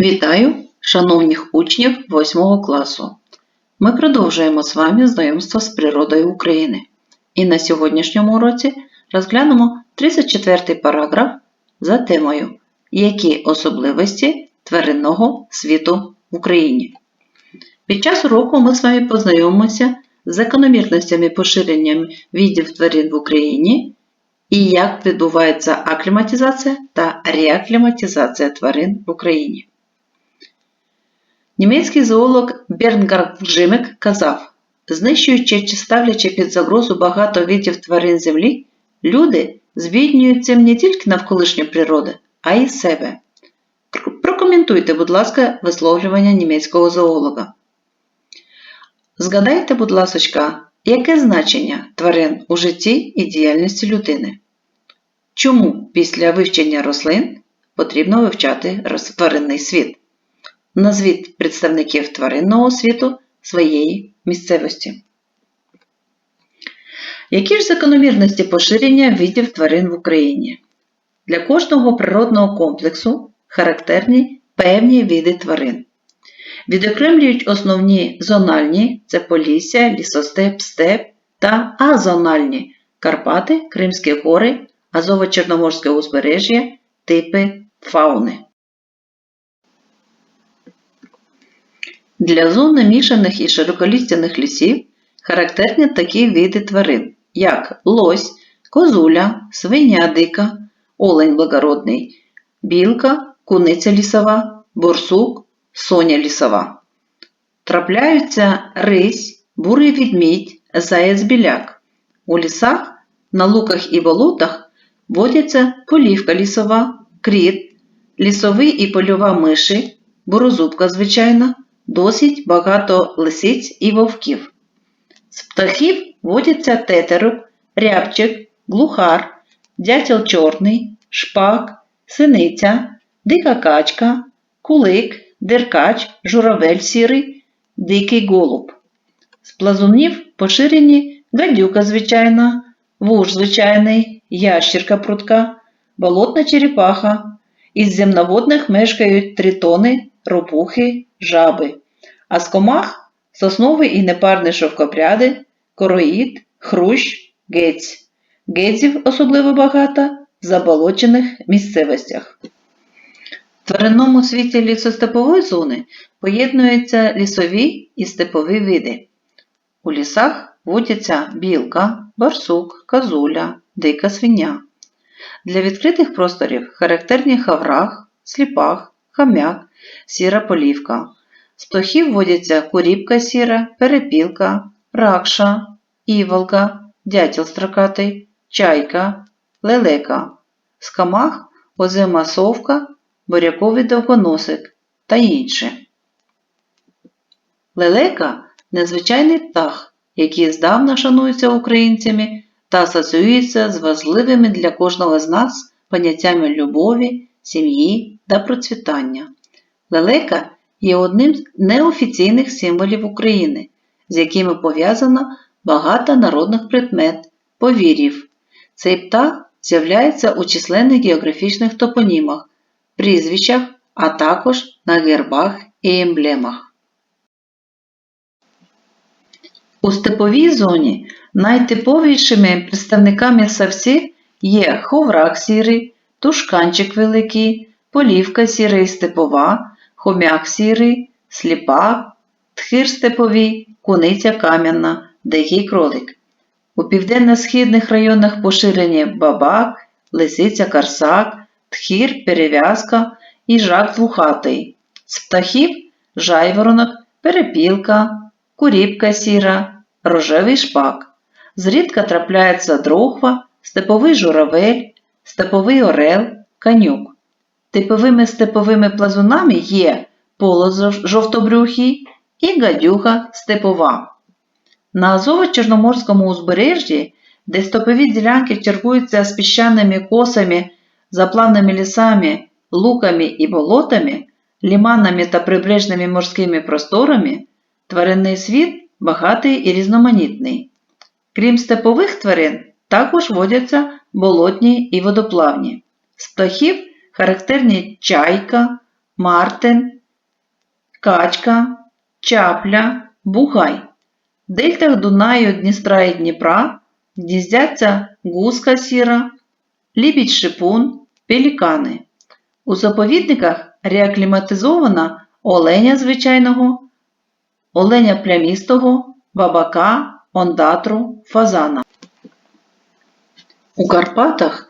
Вітаю, шановних учнів 8 класу. Ми продовжуємо з вами знайомство з природою України. І на сьогоднішньому уроці розглянемо 34 параграф за темою Які особливості тваринного світу в Україні. Під час уроку ми з вами познайомимося з закономірностями поширення видів тварин в Україні і як відбувається акліматизація та реакліматизація тварин в Україні. Німецький зоолог Бернгард Джимек казав, знищуючи чи ставлячи під загрозу багато видів тварин землі, люди збіднюють цим не тільки навколишню природу, а й себе. Прокоментуйте, будь ласка, висловлювання німецького зоолога. Згадайте, будь ласка, яке значення тварин у житті і діяльності людини? Чому після вивчення рослин потрібно вивчати тваринний світ? Назвіть представників тваринного світу своєї місцевості. Які ж закономірності поширення видів тварин в Україні? Для кожного природного комплексу характерні певні види тварин. Відокремлюють основні зональні це Полісся, лісостеп, степ та азональні Карпати, Кримські гори, Азово-Чорноморське узбережжя, типи фауни. Для зон мішаних і широколістяних лісів характерні такі види тварин, як лось, козуля, свиня дика, олень благородний, білка, куниця лісова, борсук, соня лісова. Трапляються рись, бурий відмідь, заяць біляк. У лісах, на луках і болотах водяться полівка лісова, кріт, лісовий і польова миші, борозубка звичайна досить багато лисиць і вовків. З птахів водяться тетерок, рябчик, глухар, дятел чорний, шпак, синиця, дика качка, кулик, деркач, журавель сірий, дикий голуб. З плазунів поширені гадюка звичайна, вуж звичайний, ящірка прутка, болотна черепаха. Із земноводних мешкають тритони, ропухи, жаби, а з комах сосновий і непарний шовкопряди, короїд, хрущ, гець. Геців особливо багато в заболочених місцевостях. В тваринному світі лісостепової зони поєднуються лісові і степові види. У лісах водяться білка, барсук, козуля, дика свиня. Для відкритих просторів характерні хаврах, сліпах, хам'як, сіра полівка. З птахів водяться куріпка сіра, перепілка, ракша, іволка, дятел строкатий, чайка, лелека, з камах озима совка, буряковий довгоносик та інші. Лелека незвичайний птах, який здавна шанується українцями та асоціюється з важливими для кожного з нас поняттями любові, сім'ї та процвітання. Лелека є одним з неофіційних символів України, з якими пов'язано багато народних предмет, повірів. Цей птах з'являється у численних географічних топонімах, прізвищах, а також на гербах і емблемах. У степовій зоні найтиповішими представниками савці є ховрак сірий, тушканчик великий, полівка сіра і степова, хомяк сірий, сліпак, тхир степовий, куниця кам'яна, дикий кролик. У південно-східних районах поширені бабак, лисиця карсак, тхір, перев'язка і жак двухатий. З птахів жайворонок, перепілка, куріпка сіра, рожевий шпак. Зрідка трапляється дрохва, степовий журавель, степовий орел, канюк. Типовими степовими плазунами є полоз жовтобрюхий і гадюга степова. На Азово-Чорноморському узбережжі, де степові ділянки чергуються з піщаними косами, заплавними лісами, луками і болотами, ліманами та прибережними морськими просторами, тваринний світ багатий і різноманітний. Крім степових тварин, також водяться болотні і водоплавні. З птахів характерні чайка, мартин, качка, чапля, бугай. В дельтах Дунаю, Дністра і Дніпра гніздяться гуска сіра, лібідь-шипун, пелікани. У заповідниках реакліматизована оленя звичайного, оленя плямістого, бабака, ондатру, фазана. У Карпатах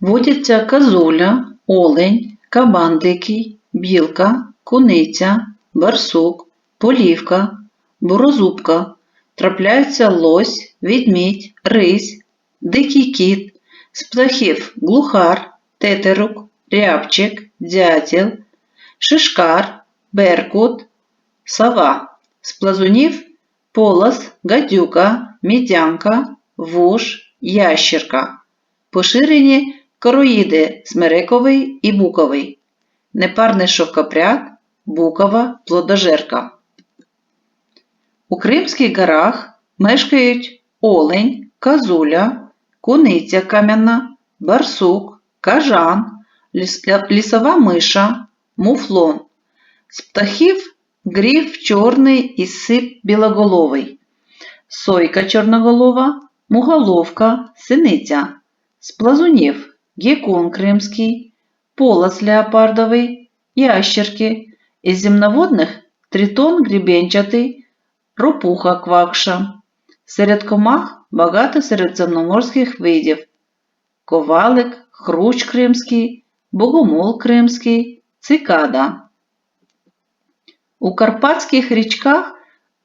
водяться козуля, олень, кабан дикий, білка, куниця, барсук, полівка, борозубка, трапляються лось, відмідь, рись, дикий кіт, з птахів глухар, тетерук, рябчик, дятел, шишкар, беркут, сова, з плазунів полос, гадюка, мідянка, вуж, ящерка. Поширені короїди смириковий і буковий, непарний шовкопряд, букова, плодожерка. У Кримських горах мешкають олень, козуля, куниця кам'яна, барсук, кажан, лісова миша, муфлон. З птахів гриф чорний і сип білоголовий, сойка чорноголова, муголовка, синиця. З плазунів геккон кримський, полос леопардовий, ящерки, із земноводних тритон гребенчатий, ропуха квакша. Серед комах багато середземноморських видів ковалик, хрущ кримський, богомол кримський, цикада. У карпатських річках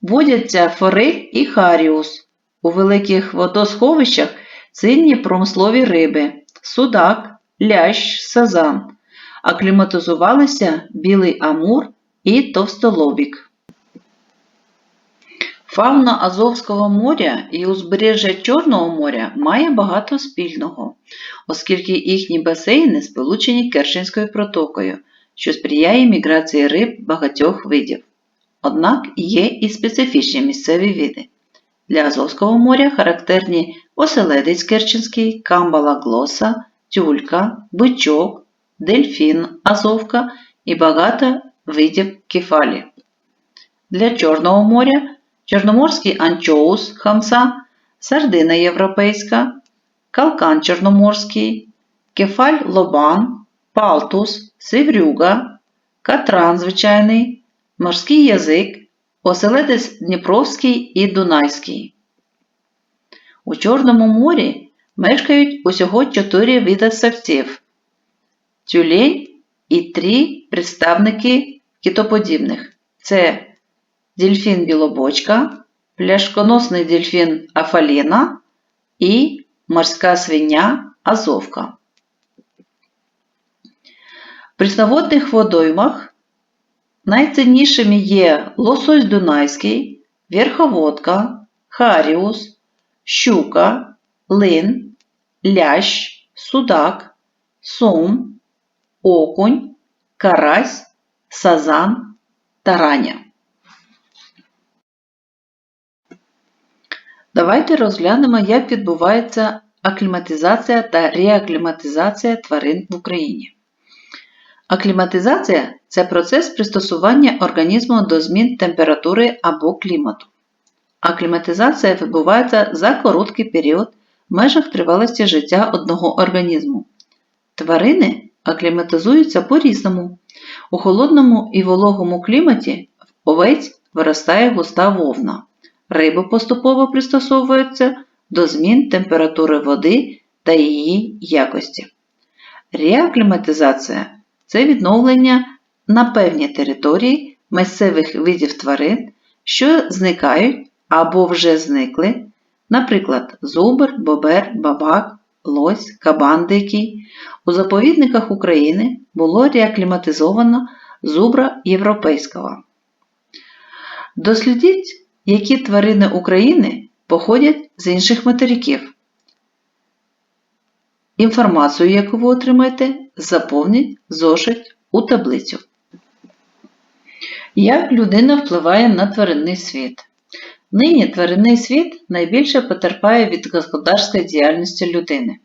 водяться форель і харіус. У великих водосховищах цінні промислові риби судак, лящ, сазан. Акліматизувалися білий амур і товстолобік. Фауна Азовського моря і узбережжя Чорного моря має багато спільного, оскільки їхні басейни сполучені Керченською протокою, що сприяє міграції риб багатьох видів. Однак є і специфічні місцеві види. Для Азовського моря характерні оселедець Керченський, камбала глоса, тюлька, бичок, дельфін Азовка і багато видів кефалі. Для Чорного моря чорноморський анчоус хамса, сардина європейська, калкан чорноморський, кефаль лобан, палтус, сиврюга, катран звичайний, морський язик, оселедець Дніпровський і Дунайський. У Чорному морі мешкають усього чотири види савців – тюлень і три представники китоподібних. Це дельфін білобочка, пляшконосний дельфін Афаліна і морська свиня Азовка. В прісноводних водоймах найціннішими є лосось дунайський, верховодка, харіус, щука, лин, лящ, судак, сум, окунь, карась, сазан, тараня. Давайте розглянемо, як відбувається акліматизація та реакліматизація тварин в Україні. Акліматизація це процес пристосування організму до змін температури або клімату. Акліматизація відбувається за короткий період в межах тривалості життя одного організму. Тварини акліматизуються по-різному. У холодному і вологому кліматі в овець виростає густа вовна. Риби поступово пристосовуються до змін температури води та її якості. Реакліматизація це відновлення на певній території місцевих видів тварин, що зникають або вже зникли, наприклад, зубр, бобер, бабак, лось, кабан дикий. У заповідниках України було реакліматизовано зубра європейського. Дослідіть, які тварини України походять з інших материків. Інформацію, яку ви отримаєте, заповніть зошит у таблицю. Як людина впливає на тваринний світ? Нині тваринний світ найбільше потерпає від господарської діяльності людини.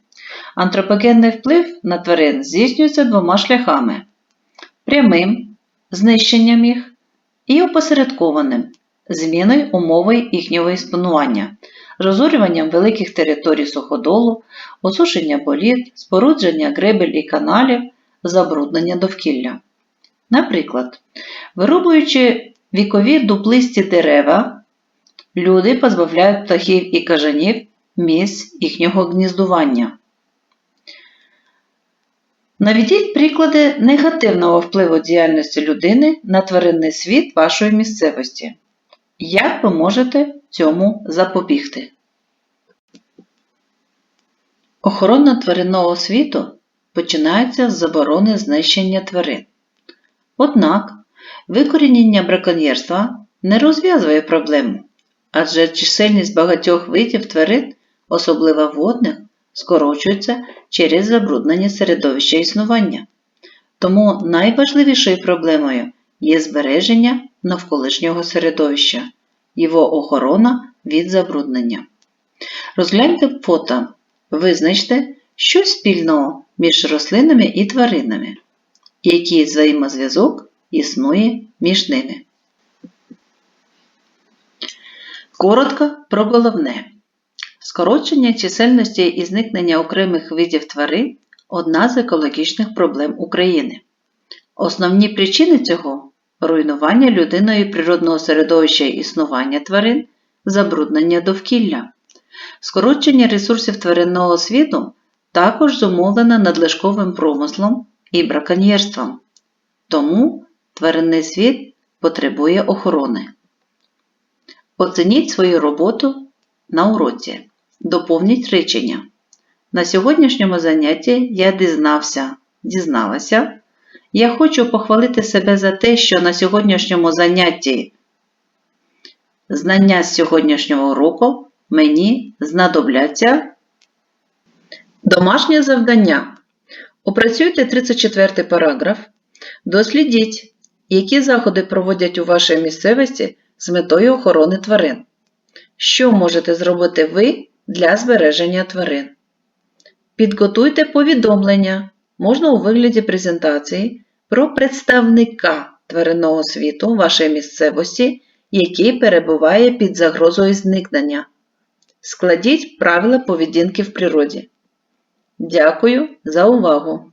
Антропогенний вплив на тварин здійснюється двома шляхами: прямим знищенням їх і опосередкованим зміною умови їхнього існування, розорюванням великих територій суходолу, осушення боліт, спорудження гребель і каналів, забруднення довкілля. Наприклад, вирубуючи вікові дуплисті дерева, люди позбавляють птахів і кажанів місць їхнього гніздування. Наведіть приклади негативного впливу діяльності людини на тваринний світ вашої місцевості. Як ви можете цьому запобігти? Охорона тваринного світу починається з заборони знищення тварин. Однак викорінення браконьєрства не розв'язує проблему, адже чисельність багатьох видів тварин, особливо водних, скорочується через забруднення середовища існування. Тому найважливішою проблемою є збереження навколишнього середовища, його охорона від забруднення. Розгляньте фото, визначте, що спільного між рослинами і тваринами, який взаємозв'язок існує між ними. Коротко про головне. Скорочення чисельності і зникнення окремих видів тварин одна з екологічних проблем України. Основні причини цього руйнування людиною природного середовища існування тварин, забруднення довкілля. Скорочення ресурсів тваринного світу також зумовлено надлишковим промислом і браконьєрством. Тому тваринний світ потребує охорони. Оцініть свою роботу на уроці. Доповніть речення. На сьогоднішньому занятті я дізнався, дізналася. Я хочу похвалити себе за те, що на сьогоднішньому занятті знання з сьогоднішнього уроку мені знадобляться. Домашнє завдання. Опрацюйте 34 параграф. Дослідіть, які заходи проводять у вашій місцевості з метою охорони тварин. Що можете зробити ви для збереження тварин? Підготуйте повідомлення, можна у вигляді презентації, про представника тваринного світу вашої місцевості, який перебуває під загрозою зникнення. Складіть правила поведінки в природі. Дякую за увагу!